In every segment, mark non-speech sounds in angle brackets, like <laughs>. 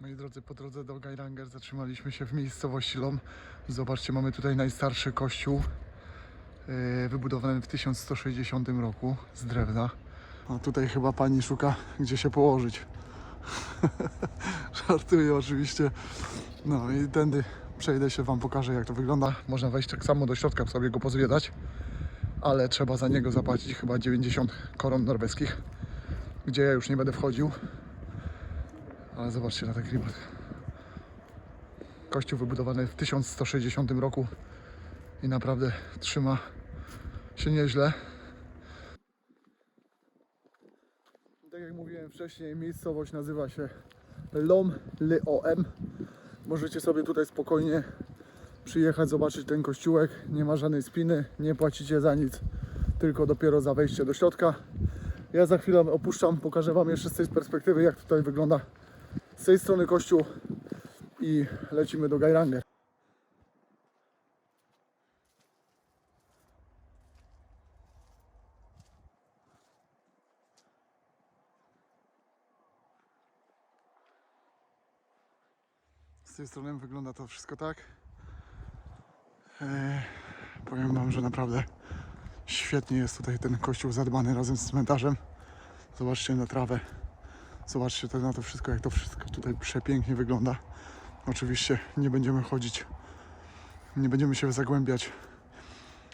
Moi drodzy, po drodze do Geiranger zatrzymaliśmy się w miejscowości Lom. Zobaczcie, mamy tutaj najstarszy kościół yy, wybudowany w 1160 roku z drewna. A tutaj chyba pani szuka, gdzie się położyć. <laughs> Żartuję oczywiście. No i tędy przejdę się Wam, pokażę jak to wygląda. Można wejść tak samo do środka, sobie go pozwiedzać, ale trzeba za niego zapłacić chyba 90 koron norweskich, gdzie ja już nie będę wchodził. Ale zobaczcie na ten klimat. Kościół wybudowany w 1160 roku i naprawdę trzyma się nieźle. Tak jak mówiłem wcześniej, miejscowość nazywa się Lom Leom. Możecie sobie tutaj spokojnie przyjechać, zobaczyć ten kościółek. Nie ma żadnej spiny, nie płacicie za nic, tylko dopiero za wejście do środka. Ja za chwilę opuszczam, pokażę Wam jeszcze z tej perspektywy, jak tutaj wygląda z tej strony kościół i lecimy do Geiranger. Z tej strony wygląda to wszystko tak. Eee, powiem Wam, że naprawdę świetnie jest tutaj ten kościół zadbany razem z cmentarzem. Zobaczcie na trawę. Zobaczcie to, na to wszystko, jak to wszystko tutaj przepięknie wygląda. Oczywiście nie będziemy chodzić, nie będziemy się zagłębiać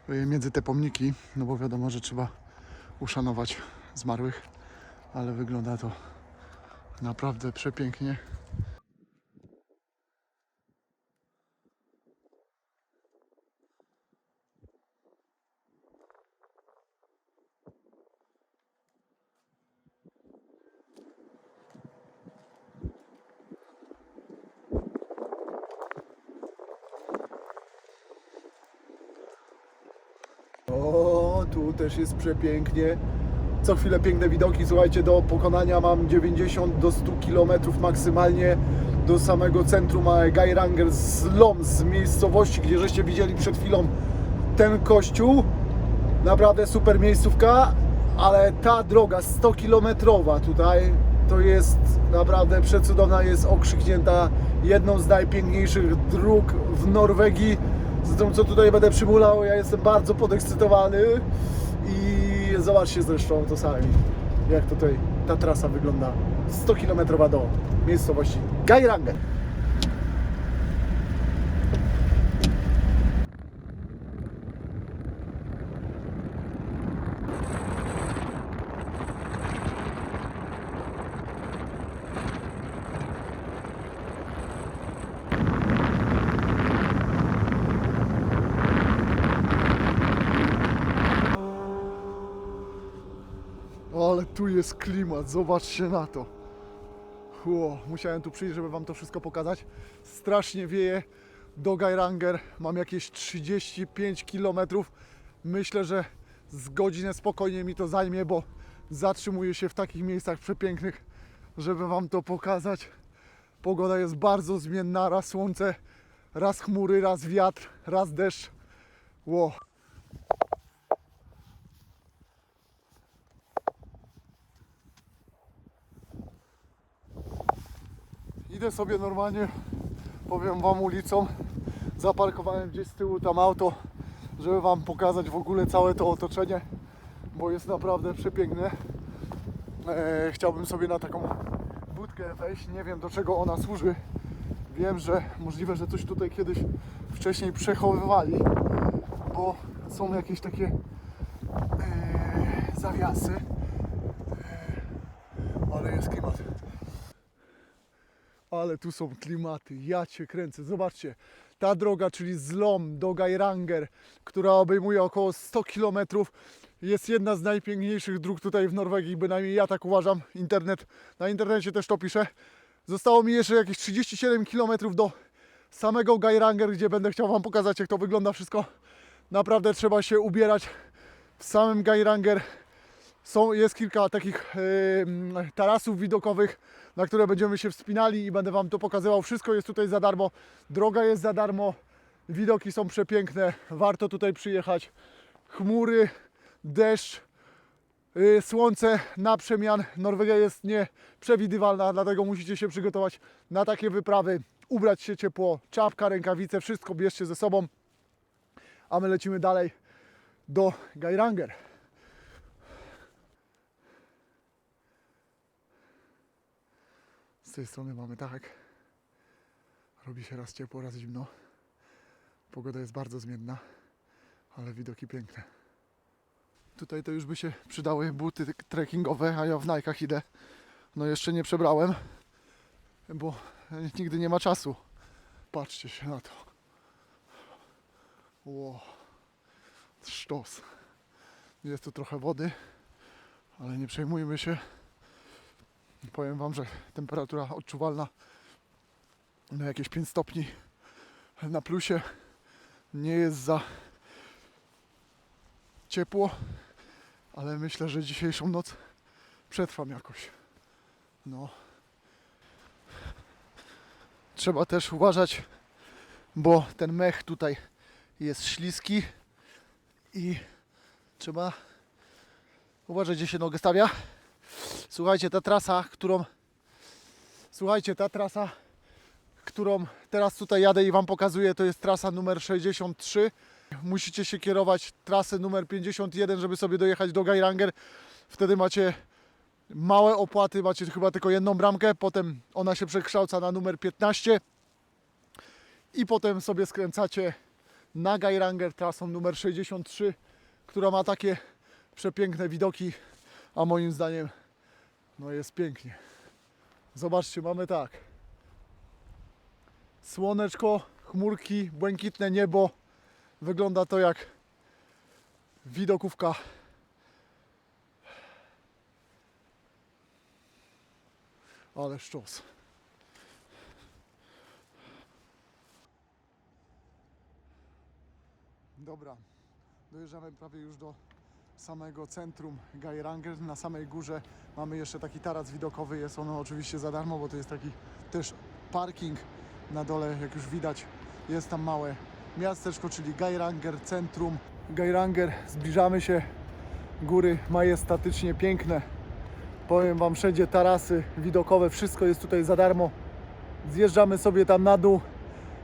y, między te pomniki, no bo wiadomo, że trzeba uszanować zmarłych, ale wygląda to naprawdę przepięknie. O, tu też jest przepięknie. Co chwilę piękne widoki. Słuchajcie, do pokonania mam 90 do 100 km maksymalnie do samego centrum a Geiranger z Lom, z miejscowości, gdzie żeście widzieli przed chwilą ten kościół. Naprawdę super miejscówka, ale ta droga 100 kilometrowa tutaj to jest naprawdę przecudowna, jest okrzyknięta jedną z najpiękniejszych dróg w Norwegii. Zresztą co tutaj będę przymulał, ja jestem bardzo podekscytowany i zobaczcie zresztą to sami, jak tutaj ta trasa wygląda. 100 km do miejscowości Geiranger. Ale tu jest klimat, zobaczcie na to. Ło, musiałem tu przyjść, żeby Wam to wszystko pokazać. Strasznie wieje do Geiranger. Mam jakieś 35 km. Myślę, że z godzinę spokojnie mi to zajmie, bo zatrzymuję się w takich miejscach przepięknych, żeby Wam to pokazać. Pogoda jest bardzo zmienna, raz słońce, raz chmury, raz wiatr, raz deszcz. Ło. Idę sobie normalnie, powiem Wam ulicą. Zaparkowałem gdzieś z tyłu tam auto, żeby Wam pokazać w ogóle całe to otoczenie, bo jest naprawdę przepiękne. E, chciałbym sobie na taką budkę wejść. Nie wiem do czego ona służy. Wiem, że możliwe, że coś tutaj kiedyś wcześniej przechowywali, bo są jakieś takie e, zawiasy. E, ale jest klimat. Ale tu są klimaty, ja cię kręcę. Zobaczcie, ta droga, czyli z Lom do Geiranger, która obejmuje około 100 km, jest jedna z najpiękniejszych dróg tutaj w Norwegii, bynajmniej ja tak uważam. Internet, na internecie też to piszę. Zostało mi jeszcze jakieś 37 km do samego Geiranger, gdzie będę chciał Wam pokazać, jak to wygląda wszystko. Naprawdę trzeba się ubierać w samym Geiranger. Są, jest kilka takich yy, tarasów widokowych, na które będziemy się wspinali i będę Wam to pokazywał. Wszystko jest tutaj za darmo, droga jest za darmo, widoki są przepiękne, warto tutaj przyjechać. Chmury, deszcz, y, słońce na przemian. Norwegia jest nieprzewidywalna, dlatego musicie się przygotować na takie wyprawy. Ubrać się ciepło, czapka, rękawice, wszystko bierzcie ze sobą. A my lecimy dalej do Geiranger. Tej strony mamy tak. Robi się raz ciepło, raz zimno. Pogoda jest bardzo zmienna, ale widoki piękne. Tutaj to już by się przydały buty trekkingowe, a ja w Nike'ach idę. No jeszcze nie przebrałem, bo nigdy nie ma czasu. Patrzcie się na to. Ło. Sztos. Jest tu trochę wody, ale nie przejmujmy się. Powiem Wam, że temperatura odczuwalna na jakieś 5 stopni na plusie nie jest za ciepło, ale myślę, że dzisiejszą noc przetrwam jakoś. No. Trzeba też uważać, bo ten mech tutaj jest śliski i trzeba uważać, gdzie się nogę stawia. Słuchajcie, ta trasa, którą słuchajcie, ta trasa, którą teraz tutaj jadę i Wam pokazuję, to jest trasa numer 63. Musicie się kierować trasę numer 51, żeby sobie dojechać do Geiranger. Wtedy macie małe opłaty, macie chyba tylko jedną bramkę, potem ona się przekształca na numer 15 i potem sobie skręcacie na Geiranger trasą numer 63, która ma takie przepiękne widoki, a moim zdaniem no jest pięknie. Zobaczcie, mamy tak. Słoneczko, chmurki, błękitne niebo. Wygląda to jak widokówka. Ale szczos. Dobra, dojeżdżamy prawie już do samego centrum Geiranger. Na samej górze mamy jeszcze taki taras widokowy. Jest ono oczywiście za darmo, bo to jest taki też parking na dole, jak już widać. Jest tam małe miasteczko, czyli Geiranger Centrum. Geiranger, zbliżamy się. Góry majestatycznie piękne. Powiem Wam, wszędzie tarasy widokowe, wszystko jest tutaj za darmo. Zjeżdżamy sobie tam na dół.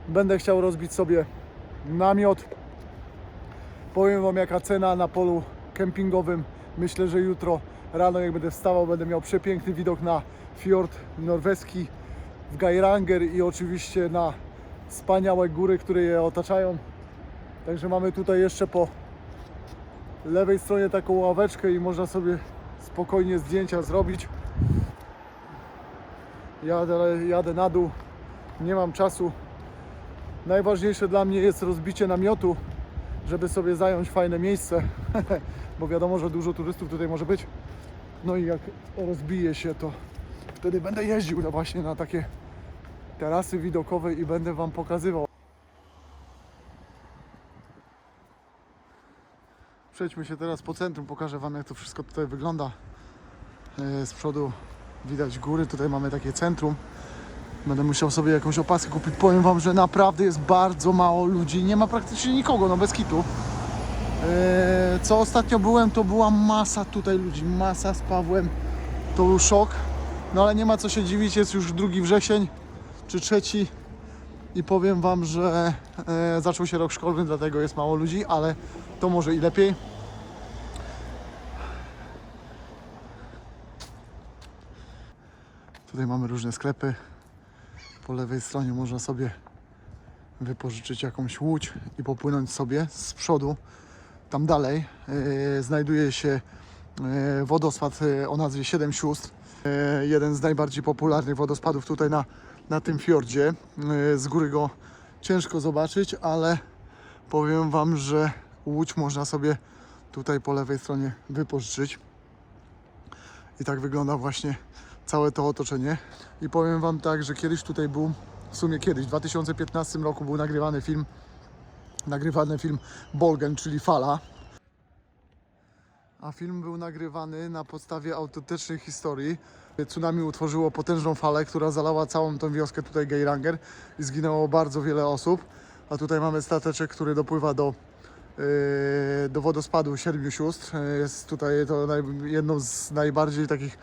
Będę chciał rozbić sobie namiot. Powiem Wam jaka cena na polu kempingowym. Myślę, że jutro rano jak będę wstawał będę miał przepiękny widok na fiord norweski w Geiranger i oczywiście na wspaniałe góry, które je otaczają. Także mamy tutaj jeszcze po lewej stronie taką ławeczkę i można sobie spokojnie zdjęcia zrobić. Jadę, jadę na dół, nie mam czasu. Najważniejsze dla mnie jest rozbicie namiotu, żeby sobie zająć fajne miejsce, <laughs> bo wiadomo, że dużo turystów tutaj może być. No i jak rozbije się, to wtedy będę jeździł właśnie na takie tarasy widokowe i będę Wam pokazywał. Przejdźmy się teraz po centrum, pokażę Wam jak to wszystko tutaj wygląda. E, Z przodu widać góry, tutaj mamy takie centrum. Będę musiał sobie jakąś opaskę kupić. Powiem Wam, że naprawdę jest bardzo mało ludzi. Nie ma praktycznie nikogo, no bez kitu. E, Co ostatnio byłem, to była masa tutaj ludzi, masa z Pawłem. To był szok. No ale nie ma co się dziwić, jest już drugi wrzesień czy trzeci i powiem Wam, że e, zaczął się rok szkolny, dlatego jest mało ludzi, ale to może i lepiej. Tutaj mamy różne sklepy. Po lewej stronie można sobie wypożyczyć jakąś łódź i popłynąć sobie z przodu. Tam dalej e, znajduje się e, wodospad e, o nazwie Siedem Sióstr. Jeden z najbardziej popularnych wodospadów tutaj na, na tym fiordzie. Z góry go ciężko zobaczyć, ale powiem Wam, że łódź można sobie tutaj po lewej stronie wypożyczyć. I tak wygląda właśnie całe to otoczenie. I powiem Wam tak, że kiedyś tutaj był, w sumie kiedyś, w 2015 roku był nagrywany film, nagrywany film Bolgen, czyli Fala. A film był nagrywany na podstawie autentycznej historii. Tsunami utworzyło potężną falę, która zalała całą tą wioskę tutaj Geiranger i zginęło bardzo wiele osób. A tutaj mamy stateczek, który dopływa do yy, do wodospadu Siedmiu Sióstr. Jest tutaj to jedną z najbardziej takich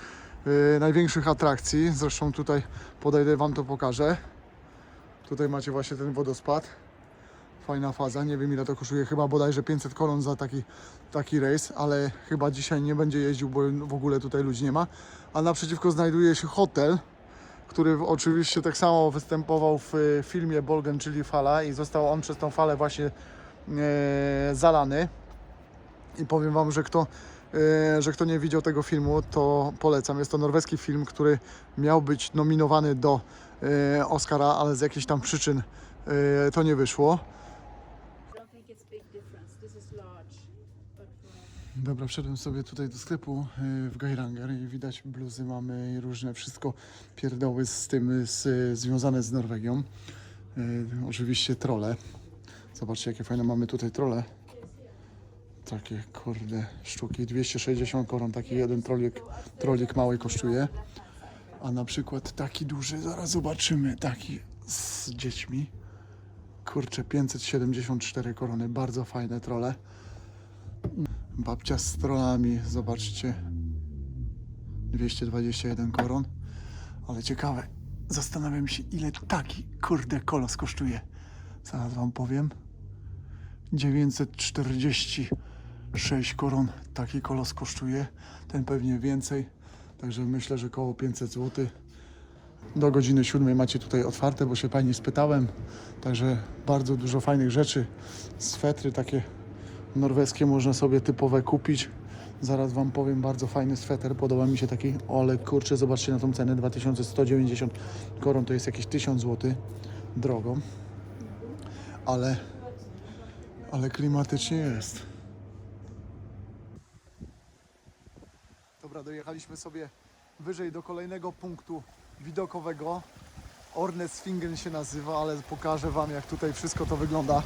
największych atrakcji. Zresztą tutaj podejdę Wam to pokażę. Tutaj macie właśnie ten wodospad. Fajna faza, nie wiem ile to kosztuje, chyba bodajże 500 koron za taki, taki rejs, ale chyba dzisiaj nie będzie jeździł, bo w ogóle tutaj ludzi nie ma. A naprzeciwko znajduje się hotel, który oczywiście tak samo występował w e, filmie Bolgen, czyli Fala i został on przez tą falę właśnie e, zalany. I powiem Wam, że kto, że kto nie widział tego filmu, to polecam. Jest to norweski film, który miał być nominowany do e, Oscara, ale z jakichś tam przyczyn e, to nie wyszło. Dobra, wszedłem sobie tutaj do sklepu w Geiranger i widać bluzy mamy i różne wszystko pierdoły z tym z, związane z Norwegią. Oczywiście trole. Zobaczcie jakie fajne mamy tutaj trole. Takie kurde sztuki. 260 koron taki jeden trolik, trolik mały kosztuje. A na przykład taki duży, zaraz zobaczymy, taki z dziećmi. Kurczę, 574 korony, bardzo fajne trole. Babcia z trollami, zobaczcie. 221 koron. Ale ciekawe, zastanawiam się, ile taki kurde kolos kosztuje. Zaraz wam powiem. 946 koron taki kolos kosztuje. Ten pewnie więcej. Także myślę, że około 500 zł. Do godziny 7 macie tutaj otwarte, bo się pani spytałem. Także bardzo dużo fajnych rzeczy. Swetry takie norweskie można sobie typowe kupić. Zaraz Wam powiem, bardzo fajny sweter, podoba mi się taki, ale kurczę, zobaczcie na tą cenę, 2190 koron to jest jakieś 1000 zł drogą, ale, ale klimatycznie jest. Dobra, dojechaliśmy sobie wyżej do kolejnego punktu widokowego. Ornesfingen się nazywa, ale pokażę Wam jak tutaj wszystko to wygląda.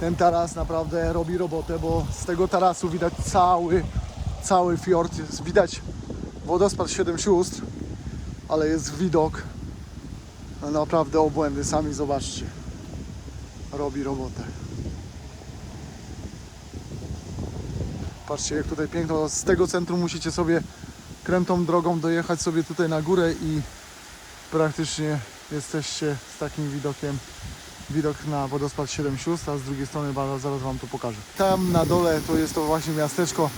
Ten taras naprawdę robi robotę, bo z tego tarasu widać cały, cały fiord. Widać wodospad Siedem Sióstr, ale jest widok naprawdę obłędy. Sami zobaczcie. Robi robotę. Patrzcie jak tutaj piękno. Z tego centrum musicie sobie krętą drogą dojechać sobie tutaj na górę i praktycznie jesteście z takim widokiem widok na wodospad Siedem Sióstr, a z drugiej strony zaraz Wam to pokażę. Tam na dole to jest to właśnie miasteczko,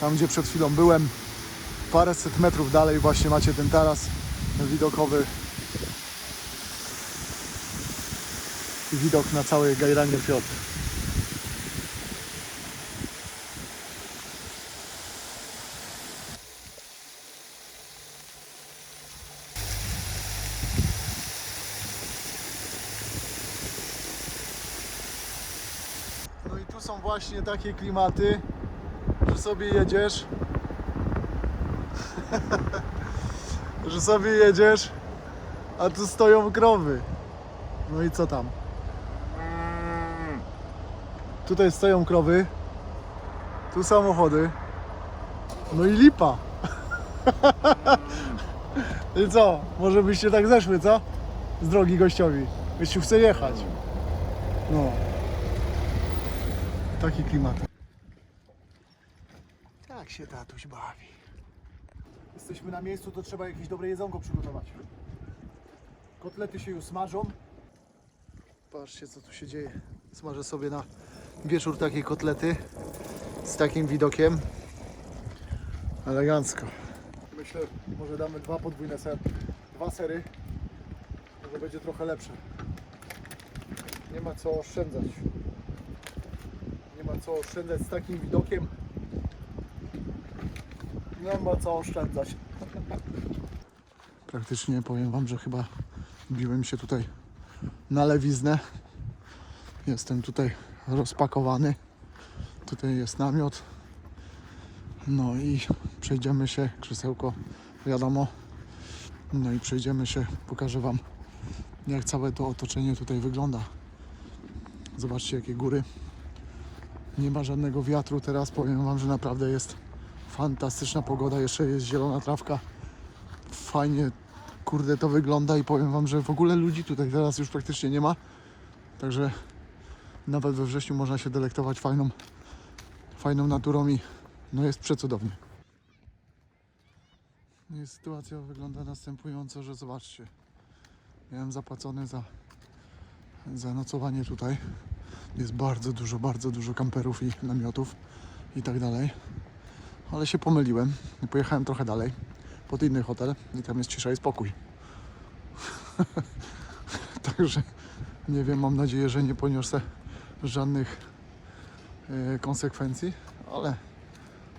tam gdzie przed chwilą byłem. Paręset metrów dalej właśnie macie ten taras widokowy. I widok na cały Geiranger Fjord. Są właśnie takie klimaty, że sobie jedziesz. <laughs> że sobie jedziesz, a tu stoją krowy. No i co tam? Tutaj stoją krowy, tu samochody. No i lipa. <laughs> I co? Może byście tak zeszły, co? Z drogi gościowi. Gościu chce jechać. No. Taki klimat. Tak się tatuś bawi. Jesteśmy na miejscu, to trzeba jakieś dobre jedzonko przygotować. Kotlety się już smażą. Patrzcie co tu się dzieje. Smażę sobie na wieczór takie kotlety z takim widokiem. Elegancko. Myślę, może damy dwa podwójne ser, dwa sery. Może będzie trochę lepsze. Nie ma co oszczędzać. Co oszczędzać z takim widokiem. Nie ma co oszczędzać. Praktycznie powiem Wam, że chyba biłem się tutaj na lewiznę. Jestem tutaj rozpakowany. Tutaj jest namiot. No i przejdziemy się, krzesełko wiadomo. No i przejdziemy się, pokażę Wam jak całe to otoczenie tutaj wygląda. Zobaczcie jakie góry. Nie ma żadnego wiatru teraz. Powiem Wam, że naprawdę jest fantastyczna pogoda. Jeszcze jest zielona trawka. Fajnie, kurde, to wygląda i powiem Wam, że w ogóle ludzi tutaj teraz już praktycznie nie ma. Także Nawet we wrześniu można się delektować fajną, fajną naturą i no jest przecudownie. No I sytuacja wygląda następująco, że zobaczcie. Miałem zapłacone za, za nocowanie tutaj. Jest bardzo dużo, bardzo dużo kamperów i namiotów i tak dalej. Ale się pomyliłem i pojechałem trochę dalej pod inny hotel i tam jest cisza i spokój. <laughs> Także nie wiem, mam nadzieję, że nie poniosę żadnych e, konsekwencji, ale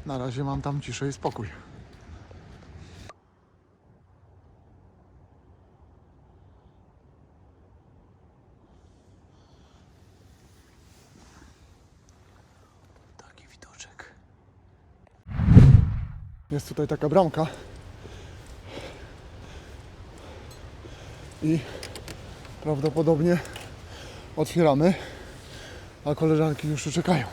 na razie mam tam ciszę i spokój. Taki widoczek. Jest tutaj taka bramka. I prawdopodobnie otwieramy, a koleżanki już czekają.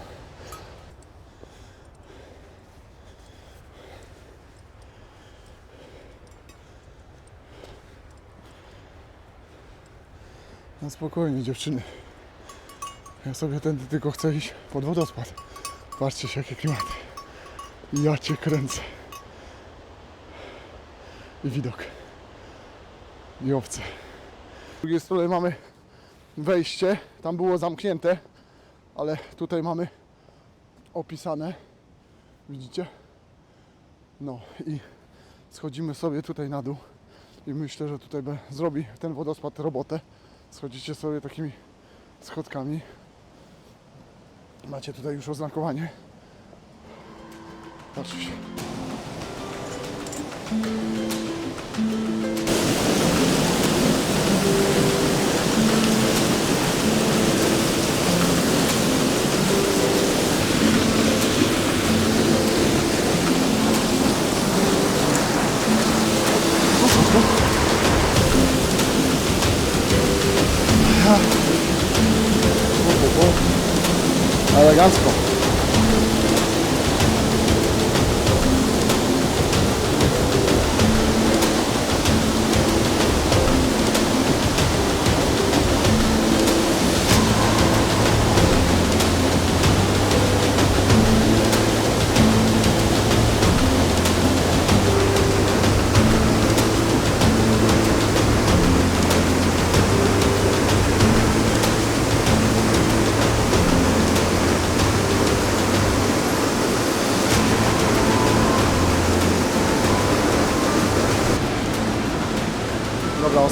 No spokojnie dziewczyny. Ja sobie tędy tylko chcę iść pod wodospad. Patrzcie się jakie klimaty. Ja cię kręcę. I widok. I owce. Z drugiej strony mamy wejście. Tam było zamknięte, ale tutaj mamy opisane. Widzicie? No i schodzimy sobie tutaj na dół. I myślę, że tutaj zrobi ten wodospad robotę. Schodzicie sobie takimi schodkami. Macie tutaj już oznakowanie. Patrzcie Elegancko.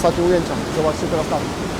Ostatnie ujęcia. Zobaczcie teraz tam.